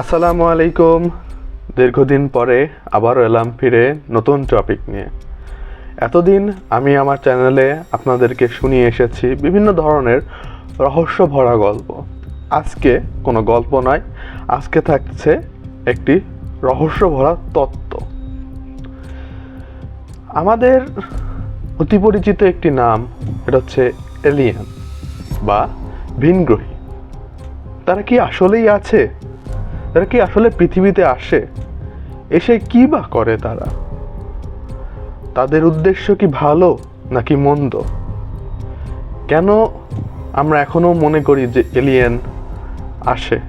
আসসালামু আলাইকুম। দীর্ঘদিন পরে আবারও এলাম ফিরে নতুন টপিক নিয়ে। এতদিন আমি আমার চ্যানেলে আপনাদেরকে শুনিয়ে এসেছি বিভিন্ন ধরনের রহস্য ভরা গল্প। আজকে কোনো গল্প নয়, আজকে থাকছে একটি রহস্য ভরা তত্ত্ব। আমাদের অতি পরিচিত একটি নাম, এটা হচ্ছে এলিয়ান বা ভিনগ্রহী। তারা কি আসলেই আছে? তারা কি আসলে পৃথিবীতে আসে? এসে কি বা করে তারা? তাদের উদ্দেশ্য কি ভালো নাকি মন্দ? কেন আমরা এখনও মনে করি যে এলিয়েন আসে?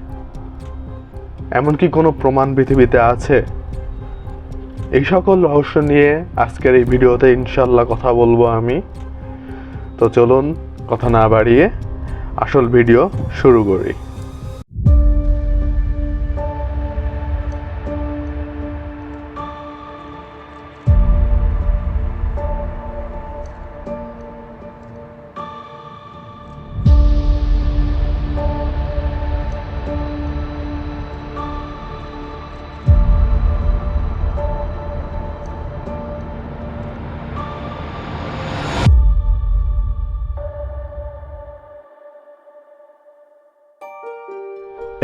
এমন কি কোনো প্রমাণ পৃথিবীতে আছে? এই সকল রহস্য নিয়ে আজকের এই ভিডিওতে ইনশাল্লাহ কথা বলব আমি। তো চলুন, কথা না বাড়িয়ে আসল ভিডিও শুরু করি।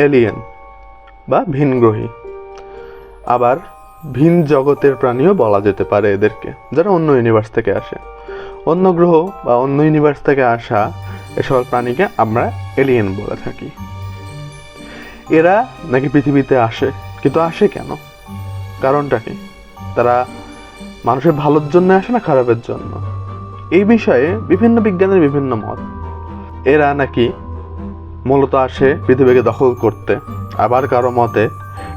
এলিয়েন বা ভিনগ্রহী। আবার ভিন জগতের প্রাণীও বলা যেতে পারে এদেরকে, যারা অন্য ইউনিভার্স থেকে আসে। অন্য গ্রহ বা অন্য ইউনিভার্স থেকে আসা এসব প্রাণীকে আমরা এলিয়েন বলে থাকি। এরা নাকি পৃথিবীতে আসে, কিন্তু আসে কেন? কারণটা কি? তারা মানুষের ভালোর জন্য আসে না খারাপের জন্য? এই বিষয়ে বিভিন্ন বিজ্ঞানের বিভিন্ন মত। এরা নাকি মূলত আসে পৃথিবীকে দখল করতে। আবার কারও মতে,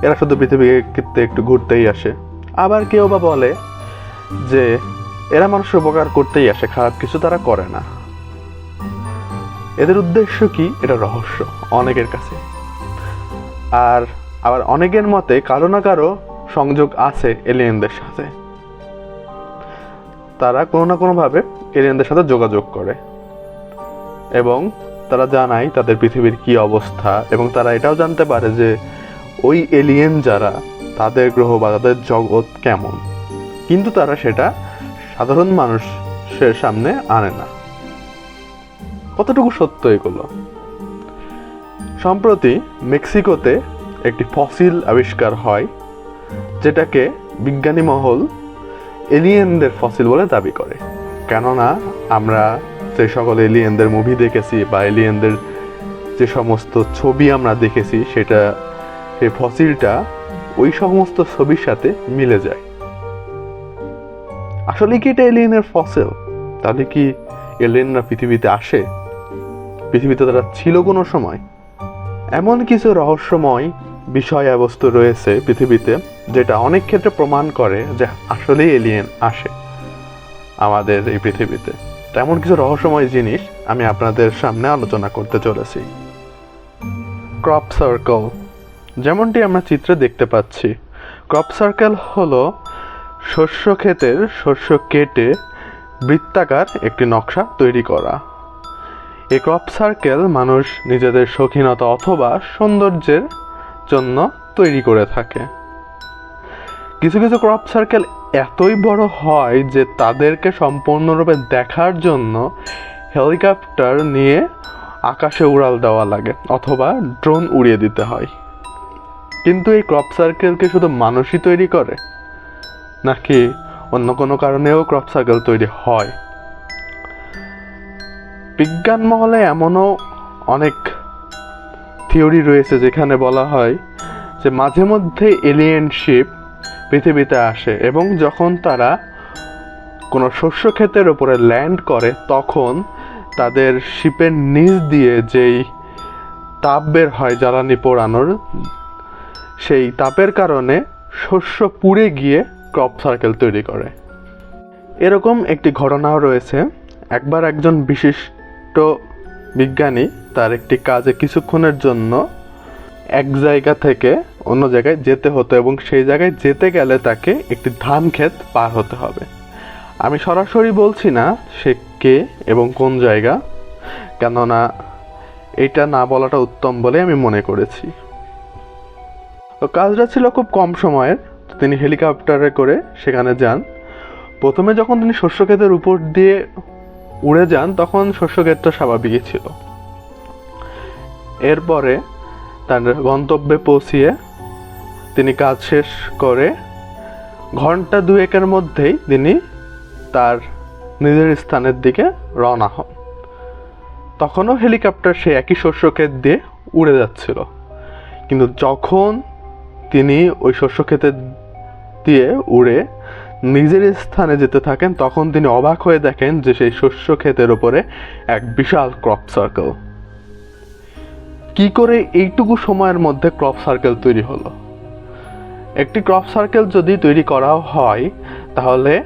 এরা শুধু পৃথিবীকে একটু ঘুরতেই আসে। আবার কেউ বা বলে যে, এরা মানুষের উপকার করতেই আসে, খারাপ কিছু তারা করে না। এদের উদ্দেশ্য কি? এটা রহস্য অনেকের কাছে। আর আবার অনেকের মতে, কারও না কারও সংযোগ আছে এলিয়েনদের সাথে। তারা কোনো না কোনোভাবে এলিয়েনদের সাথে যোগাযোগ করে। এবং তারা জানায় তাদের পৃথিবীর কি অবস্থা এবং তারা এটাও জানতে পারে যে ওই এলিয়েন যারা, তাদের গ্রহ বা তাদের জগৎ কেমন। কিন্তু তারা সেটা সাধারণ মানুষের সামনে আনে না। কতটুকু সত্য এগুলো? সম্প্রতি মেক্সিকোতে একটি ফসিল আবিষ্কার হয়, যেটাকে বিজ্ঞানী মহল এলিয়েনদের ফসিল বলে দাবি করে। কেননা আমরা যে সকল এলিয়েনদের মুভি দেখেছি বা এলিয়েনদের যে সমস্ত ছবি আমরা দেখেছি, সেটা, সেই ফসিলটা ওই সমস্ত ছবির সাথে মিলে যায়। আসলে কি এটা এলিয়েনের ফসিল তাহলে কি এলিয়েনরা পৃথিবীতে আসে? পৃথিবীতে তারা ছিল কোনো সময়? এমন কিছু রহস্যময় বিষয়বস্তু রয়েছে পৃথিবীতে, যেটা অনেক ক্ষেত্রে প্রমাণ করে যে আসলেই এলিয়েন আসে আমাদের এই পৃথিবীতে। তেমন কিছু রহস্যময় জিনিস আমি আপনাদের সামনে আলোচনা করতে চলেছি। Crop circle. যেমনটি আমরা চিত্রে দেখতে পাচ্ছি, ক্রপ সার্কেল হলো শস্য ক্ষেতের শস্য কেটে বৃত্তাকার একটি নকশা তৈরি করা। এই ক্রপ সার্কেল মানুষ নিজেদের শৌখিনতা অথবা সৌন্দর্যের জন্য তৈরি করে থাকে। কিছু কিছু ক্রপ সার্কেল এতই বড় হয় যে তাদেরকে সম্পূর্ণরূপে দেখার জন্য হেলিকপ্টার নিয়ে আকাশে উড়াল দেওয়া লাগে অথবা ড্রোন উড়িয়ে দিতে হয়। কিন্তু এই ক্রপ সার্কেলকে শুধু মানুষই তৈরি করে? নাকি অন্য কোনো কারণেও ক্রপ সার্কেল তৈরি হয়? বিজ্ঞান মহলে এমনও অনেক থিওরি রয়েছে যেখানে বলা হয় যে মাঝে মধ্যে এলিয়েন শিপ পৃথিবীতে আসে এবং যখন তারা কোনো শস্য ক্ষেতের ওপরে ল্যান্ড করে, তখন তাদের শিপের নিচ দিয়ে যেই তাপ বের হয় জ্বালানি পোড়ানোর, সেই তাপের কারণে শস্য পুড়ে গিয়ে ক্রপ সার্কেল তৈরি করে। এরকম একটি ঘটনাও রয়েছে। একবার একজন বিশিষ্ট বিজ্ঞানী তার একটি কাজে কিছুক্ষণের জন্য এক জায়গা থেকে অন্য জায়গায় যেতে হতো এবং সেই জায়গায় যেতে গেলে তাকে একটি ধান ক্ষেত পার হতে হবে। আমি সরাসরি বলছি না সে কে এবং কোন জায়গা, কেননা এটা না বলাটা উত্তম বলে আমি মনে করেছি। তো কাজটা ছিল খুব কম সময়ের। তিনি হেলিকপ্টারে করে সেখানে যান। প্রথমে যখন তিনি শস্য ক্ষেতের উপর দিয়ে উড়ে যান, তখন শস্য ক্ষেতটা স্বাভাবিকই ছিল। এরপরে তার গন্তব্যে পৌঁছিয়ে তিনি কাজ শেষ করে ঘণ্টা দুয়েকের মধ্যেই তিনি তার নিজের স্থানের দিকে রওনা হন। তখনও হেলিকপ্টার সে একই শস্য ক্ষেত দিয়ে উড়ে যাচ্ছিল। কিন্তু যখন তিনি ওই শস্য ক্ষেতে দিয়ে উড়ে নিজের স্থানে যেতে থাকেন, তখন তিনি অবাক হয়ে দেখেন যে সেই শস্য ক্ষেতের উপরে এক বিশাল ক্রপ সার্কেল কি করে এইটুকু সময়ের মধ্যে ক্রপ সার্কেল তৈরি হলো? একটি ক্রপ সার্কেল যদি তৈরি করা হয়, তাহলে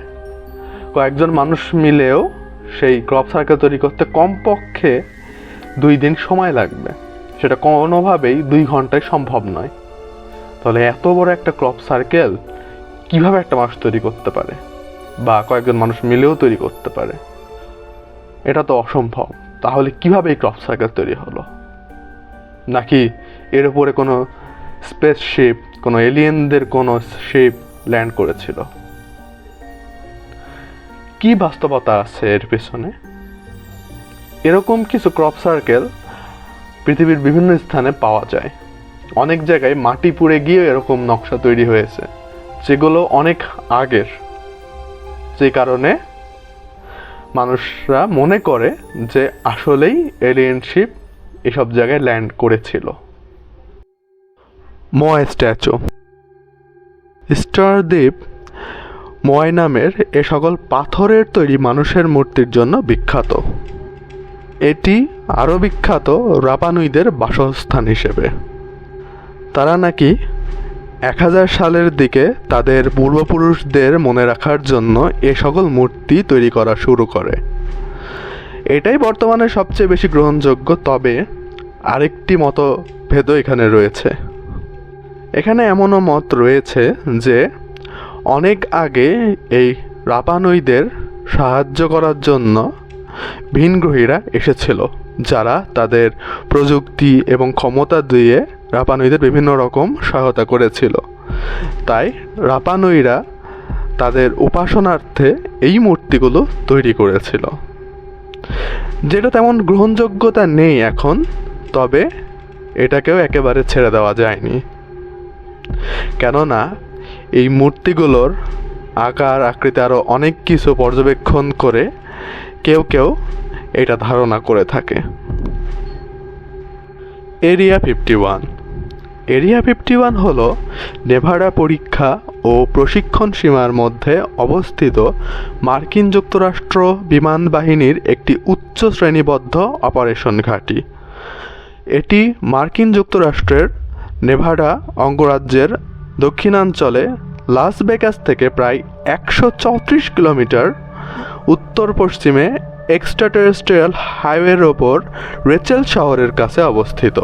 কয়েকজন মানুষ মিলেও সেই ক্রপ সার্কেল তৈরি করতে কমপক্ষে দুই দিন সময় লাগবে। সেটা কোনোভাবেই দুই ঘন্টায় সম্ভব নয়। তাহলে এত বড় একটা ক্রপ সার্কেল কীভাবে একটা মানুষ তৈরি করতে পারে? বা কয়েকজন মানুষ মিলেও তৈরি করতে পারে? এটা তো অসম্ভব। তাহলে কীভাবে এই ক্রপ সার্কেল তৈরি হলো? নাকি এর উপরে কোনো স্পেসশিপ কোনো এলিয়েনদের কোনো শিপ ল্যান্ড করেছিল। কি বাস্তবতা আছে এর পেছনে? এরকম কিছু ক্রপ সার্কেল পৃথিবীর বিভিন্ন স্থানে পাওয়া যায়। অনেক জায়গায় মাটি পুড়ে গিয়ে এরকম নকশা তৈরি হয়েছে, যেগুলো অনেক আগের। যে কারণে মানুষরা মনে করে যে আসলেই এলিয়েন শিপ এসব জায়গায় ল্যান্ড করেছিল। ময় স্ট্যাচু স্টারদ্বীপ ময় নামের এ সকল পাথরের তৈরি মানুষের মূর্তির জন্য বিখ্যাত। এটি আরও বিখ্যাত রাপানুইদের বাসস্থান হিসেবে। তারা নাকি এক হাজার সালের দিকে তাদের পূর্বপুরুষদের মনে রাখার জন্য এ সকল মূর্তি তৈরি করা শুরু করে। এটাই বর্তমানে সবচেয়ে বেশি গ্রহণযোগ্য, তবে আরেকটি মতভেদও এখানে রয়েছে। এখানে এমনও মত রয়েছে যে অনেক আগে এই রাপানুইদের সাহায্য করার জন্য ভিনগ্রহীরা এসেছিল, যারা তাদের প্রযুক্তি এবং ক্ষমতা দিয়ে রাপানুইদের বিভিন্ন রকম সহায়তা করেছিল। তাই রাপানুইরা তাদের উপাসনার্থে এই মূর্তিগুলো তৈরি করেছিল। যেটা তেমন গ্রহণযোগ্যতা নেই এখন, তবে এটাকেও একেবারে ছেড়ে দেওয়া যায়নি। কেননা, এই মূর্তিগুলোর আকার, আকৃতি আরও অনেক কিছু পর্যবেক্ষণ করে কেউ কেউ এটা ধারণা করে থাকে। Area fifty one. Area fifty one হল নেভাডা পরীক্ষা ও প্রশিক্ষণ সীমার মধ্যে অবস্থিত মার্কিন যুক্তরাষ্ট্র বিমান বাহিনীর একটি উচ্চ শ্রেণীবদ্ধ অপারেশন ঘাঁটি। এটি মার্কিন যুক্তরাষ্ট্রের নেভাডা অঙ্গরাজ্যের দক্ষিণাঞ্চলে লাস ভেগাস থেকে প্রায় একশো চৌত্রিশ কিলোমিটার উত্তর পশ্চিমে এক্সট্রাটেরেস্ট্রিয়াল হাইওয়ের ওপর রেচেল শহরের কাছে অবস্থিত।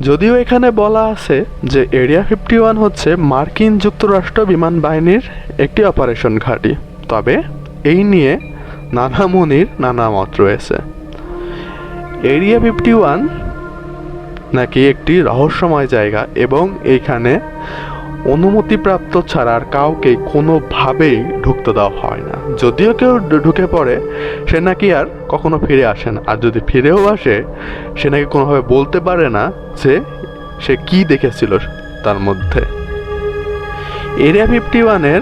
যদিও এখানে বলা আছে যে এরিয়া ফিফটি ওয়ান হচ্ছে মার্কিন যুক্তরাষ্ট্র বিমান বাহিনীর একটি অপারেশন ঘাঁটি, তবে এই নিয়ে নানা মুনির নানা মত রয়েছে। এরিয়া ফিফটি ওয়ান নাকি একটি রহস্যময় জায়গা এবং এইখানে অনুমতিপ্রাপ্ত ছাড়া আর কাউকে কোনোভাবেই ঢুকতে দেওয়া হয় না। যদিও কেউ ঢুকে পড়ে, সে নাকি আর কখনো ফিরে আসে না। আর যদি ফিরেও আসে, সে নাকি কোনোভাবে বলতে পারে না যে সে কি দেখেছিল তার মধ্যে। এরিয়া ফিফটি ওয়ানের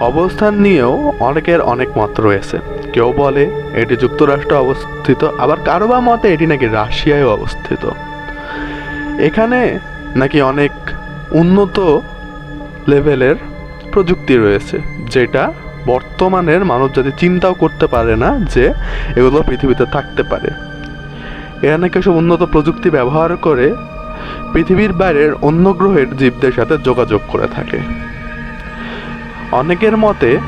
অবস্থান নিয়েও অনেকের অনেক মত রয়েছে। কেউ বলে, এটি যুক্তরাষ্ট্রে অবস্থিত, আবার কারও বা মতে এটি নাকি রাশিয়ায় অবস্থিত। এখানে নাকি অনেক উন্নত লেভেলের প্রযুক্তি রয়েছে, যেটা বর্তমানের মানবজাতি চিন্তাও করতে পারে না যে এগুলো পৃথিবীতে থাকতে পারে। এরা নাকি সব উন্নত প্রযুক্তি ব্যবহার করে পৃথিবীর বাইরের অন্য গ্রহের জীবদের সাথে যোগাযোগ করে থাকে। অনেকের মতে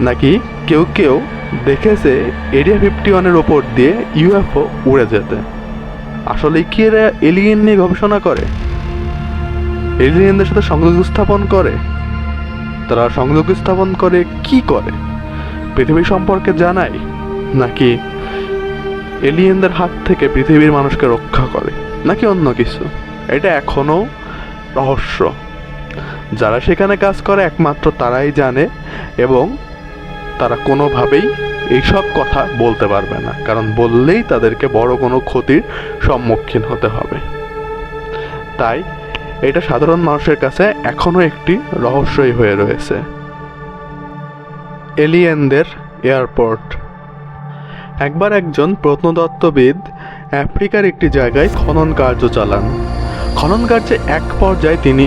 নাকি কেউ কেউ দেখেছে এরিয়া ফিফটি ওয়ানের ওপর দিয়ে ইউএফও উড়ে যেতে। আসলে কি এরা এলিয়েন নিয়ে গবেষণা করে? এলিয়েনদের সাথে সংযোগ স্থাপন করে? তারা সংযোগ স্থাপন করে কি করে? পৃথিবী সম্পর্কে জানায় নাকি এলিয়েনদের হাত থেকে পৃথিবীর মানুষকে রক্ষা করে, নাকি অন্য কিছু? এটা এখনও রহস্য। যারা সেখানে কাজ করে, একমাত্র তারাই জানে এবং তারা কোনোভাবেই এইসব কথা বলতে পারবে না, কারণ বললেই তাদেরকে বড় কোনো ক্ষতির সম্মুখীন হতে হবে। তাই এটা সাধারণ মানুষের কাছে এখনও একটি রহস্যই হয়ে রয়েছে। এলিয়েনদের এয়ারপোর্ট। একবার একজন প্রত্নতত্ত্ববিদ আফ্রিকার একটি জায়গায় খনন কার্য চালান। খনন কার্যে এক পর্যায়ে তিনি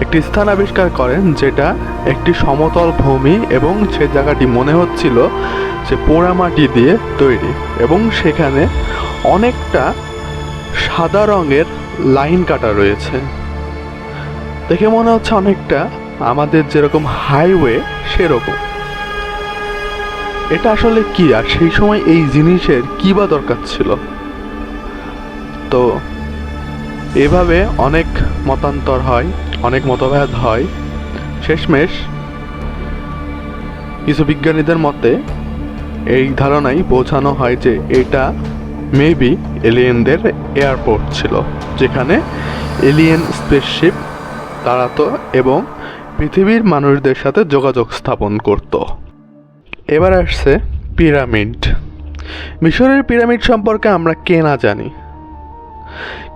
একটি স্থান আবিষ্কার করেন যেটা একটি সমতল ভূমি এবং সে জায়গাটি মনে হচ্ছিল যে পোড়ামাটি দিয়ে তৈরি এবং সেখানে অনেকটা সাদা রঙের লাইন কাটা রয়েছে। দেখে মনে হচ্ছে অনেকটা আমাদের যেরকম হাইওয়ে, সেরকম। এটা আসলে কি আর সেই সময় এই জিনিসের কি বা দরকার ছিল? তো, এভাবে অনেক মতান্তর হয়। অনেক মতভেদ হয়। শেষমেশ, কিছু বিজ্ঞানীদের মতে, এই ধারণাই পৌঁছানো হয় যে এটা মেবি এলিয়েনদের এয়ারপোর্ট ছিল, যেখানে এলিয়েন স্পেসশিপ দাঁড়াতো এবং পৃথিবীর মানুষদের সাথে যোগাযোগ স্থাপন করত। এবার আসছে পিরামিড। মিশরের পিরামিড সম্পর্কে আমরা কে না জানি।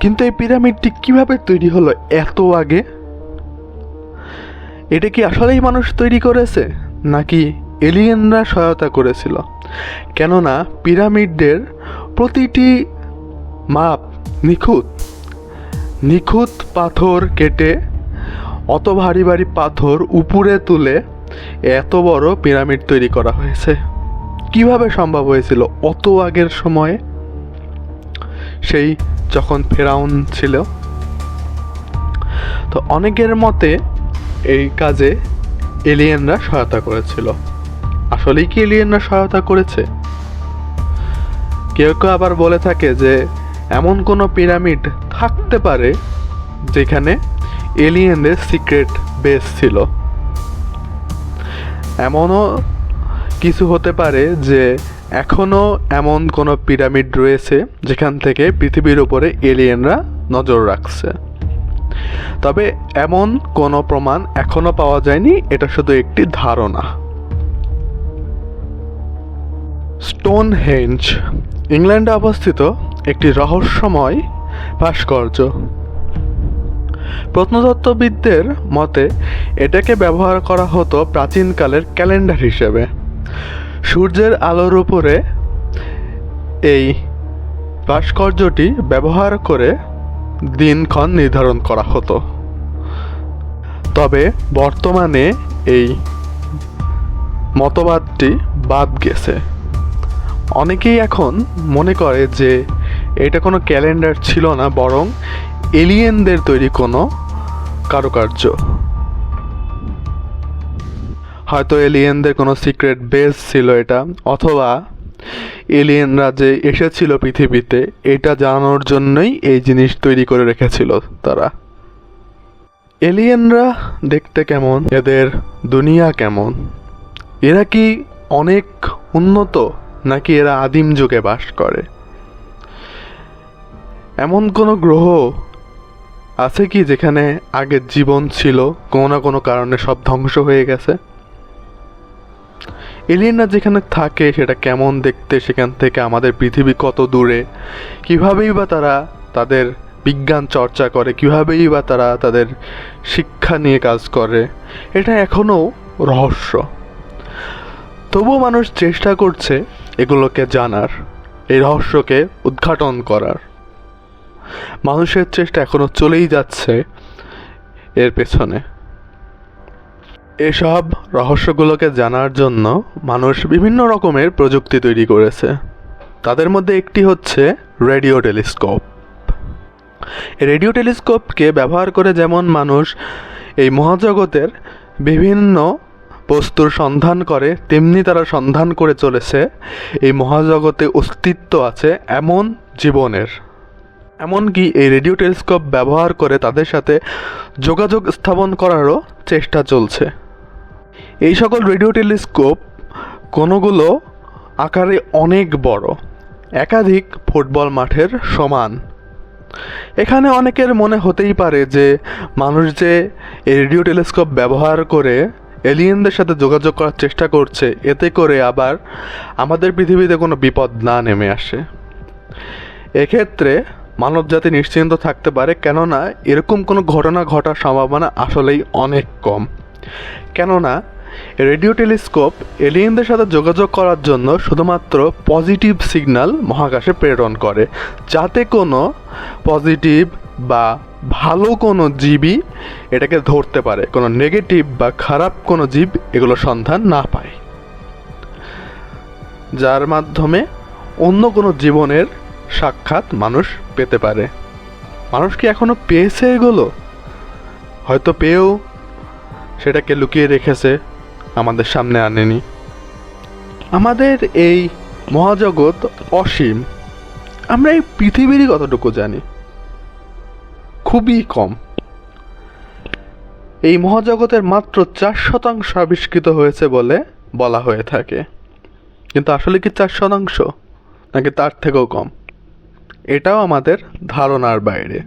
কিন্তু এই পিরামিডটি কীভাবে তৈরি হলো এত আগে? এটা কি আসলেই মানুষ তৈরি করেছে? নাকি এলিয়েনরা সহায়তা করেছিল? কেননা পিরামিডদের প্রতিটি মাপ নিখুঁত। নিখুঁত পাথর কেটে অত ভারী ভারী পাথর উপরে তুলে এত বড় পিরামিড তৈরি করা হয়েছে। কীভাবে সম্ভব হয়েছিল? অত আগের সময়ে? সেই যখন ফেরাউন ছিল। তো অনেকের মতে এই কাজে এলিয়েনরা সহায়তা করেছিল। আসলেই কি এলিয়েনরা সহায়তা করেছে? কেউ কেউ আবার বলে থাকে যে, এমন কোনো পিরামিড থাকতে পারে যেখানে এলিয়েনদের সিক্রেট বেস ছিল। এমনও কিছু হতে পারে যে, এখনও এমন কোনো পিরামিড রয়েছে যেখান থেকে পৃথিবীর উপরে এলিয়েনরা নজর রাখছে। তবে এমন কোনো প্রমাণ এখনও পাওয়া যায়নি, এটা শুধু একটি ধারণা। স্টোন হেঞ্জ ইংল্যান্ডে অবস্থিত একটি রহস্যময় ভাস্কর্য। প্রত্নতত্ত্ববিদদের মতে, এটাকে ব্যবহার করা হতো প্রাচীনকালের ক্যালেন্ডার হিসেবে। সূর্যের আলোর উপরে এই ভাস্কর্যটি ব্যবহার করে দিনক্ষণ নির্ধারণ করা হতো। তবে বর্তমানে এই মতবাদটি বাদ গেছে। অনেকেই এখন মনে করে যে এটা কোনো ক্যালেন্ডার ছিল না, বরং এলিয়েনদের তৈরি কোনো কারুকার্য। হয়তো এলিয়েনদের কোনো সিক্রেট বেস ছিল এটা, অথবা এলিয়েনরা যে এসেছিল পৃথিবীতে, এটা জানানোর জন্যই এই জিনিস তৈরি করে রেখেছিল তারা। এলিয়েনরা দেখতে কেমন? এদের দুনিয়া কেমন? এরা কি অনেক উন্নত, নাকি এরা আদিম যুগে বাস করে? এমন কোনো গ্রহ আছে কি যেখানে আগে জীবন ছিল কোনো না কোনো কারণে সব ধ্বংস হয়ে গেছে? এলিয়েনরা যেখানে থাকে, সেটা কেমন দেখতে, সেখান থেকে আমাদের পৃথিবী কত দূরে? কীভাবেই বা তারা তাদের বিজ্ঞান চর্চা করে, কীভাবেই বা তারা তাদের শিক্ষা নিয়ে কাজ করে, এটা এখনও রহস্য। তবুও মানুষ চেষ্টা করছে এগুলোকে জানার, এই রহস্যকে উদ্ঘাটন করার। মানুষের চেষ্টা এখনও চলেই যাচ্ছে এর পেছনে। এসব রহস্যগুলোকে জানার জন্য মানুষ বিভিন্ন রকমের প্রযুক্তি তৈরি করেছে। তাদের মধ্যে একটি হচ্ছে রেডিও টেলিস্কোপ। রেডিও টেলিস্কোপকে ব্যবহার করে যেমন মানুষ এই মহাজগতের বিভিন্ন বস্তুর সন্ধান করে, তেমনি তারা সন্ধান করে চলেছে এই মহাজগতে অস্তিত্ব আছে এমন জীবনের। এমনকি এই রেডিও টেলিস্কোপ ব্যবহার করে তাদের সাথে যোগাযোগ স্থাপন করারও চেষ্টা চলছে। এই সকল রেডিও টেলিস্কোপ কোনোগুলো আকারে অনেক বড়, একাধিক ফুটবল মাঠের সমান। এখানে অনেকের মনে হতেই পারে যে মানুষ যে রেডিও টেলিস্কোপ ব্যবহার করে এলিয়েনদের সাথে যোগাযোগ করার চেষ্টা করছে, এতে করে আবার আমাদের পৃথিবীতে কোনো বিপদ না নেমে আসে। এক্ষেত্রে মানবজাতি নিশ্চিন্ত থাকতে পারে, কেননা এরকম কোনো ঘটনা ঘটার সম্ভাবনা আসলেই অনেক কম। কেননা রেডিও টেলিস্কোপ এলিয়েনদের সাথে যোগাযোগ করার জন্য শুধুমাত্র পজিটিভ সিগন্যাল মহাকাশে প্রেরণ করে, যাতে কোনো পজিটিভ বা ভালো কোনো জীবই এটাকে ধরতে পারে, কোনো নেগেটিভ বা খারাপ কোনো জীব এগুলো সন্ধান না পায়। যার মাধ্যমে অন্য কোনো জীবনের সাক্ষাৎ মানুষ পেতে পারে। মানুষ কি এখনও পেয়েছে এগুলো? হয়তো পেয়েও সেটাকে লুকিয়ে রেখেছে। আমাদের সামনে আনেনি। আমাদের এই মহাজগৎ অসীম, আমরা এই পৃথিবীরই কতটুকু জানি? খুবই কম। এই মহাজগতের মাত্র চার শতাংশ আবিষ্কৃত হয়েছে বলে বলা হয়ে থাকে। কিন্তু আসলে কি চার শতাংশ? নাকি তার থেকেও কম? এটাও আমাদের ধারণার বাইরে।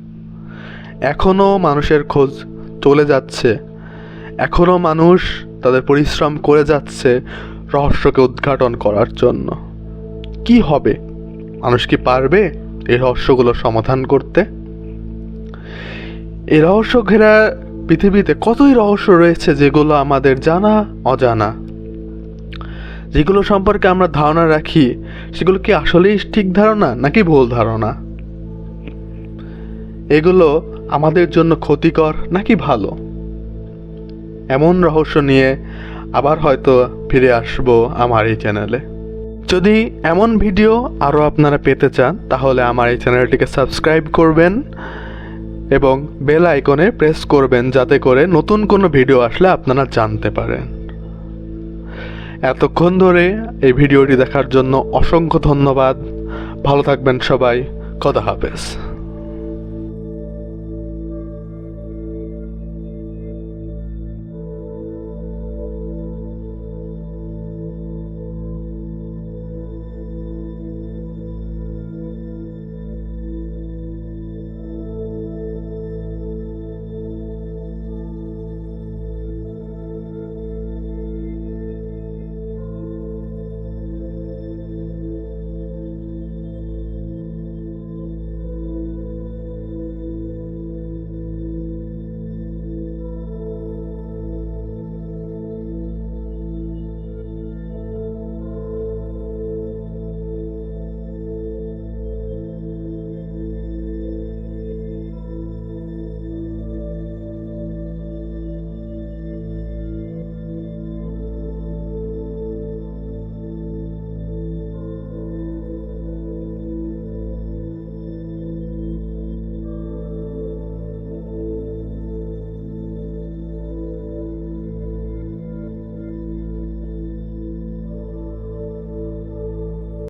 এখনও মানুষের খোঁজ চলে যাচ্ছে। এখনও মানুষ তাদের পরিশ্রম করে যাচ্ছে রহস্যকে উদ্ঘাটন করার জন্য। কি হবে? মানুষ কি পারবে এই রহস্যগুলো সমাধান করতে? এই রহস্য ঘেরা পৃথিবীতে কতই রহস্য রয়েছে যেগুলো আমাদের জানা, অজানা? যেগুলো সম্পর্কে আমরা ধারণা রাখি, সেগুলো কি আসলেই ঠিক ধারণা নাকি ভুল ধারণা? এগুলো আমাদের জন্য ক্ষতিকর নাকি ভালো? এমন রহস্য নিয়ে আবার হয়তো ফিরে আসব আমার এই চ্যানেলে। যদি এমন ভিডিও আরও আপনারা পেতে চান, তাহলে আমার এই চ্যানেলটিকে সাবস্ক্রাইব করবেন এবং বেল আইকনে প্রেস করবেন যাতে করে নতুন কোনো ভিডিও আসলে আপনারা জানতে পারেন। এতক্ষণ ধরে এই ভিডিওটি দেখার জন্য অসংখ্য ধন্যবাদ। ভালো থাকবেন সবাই। কথা হাফেজ।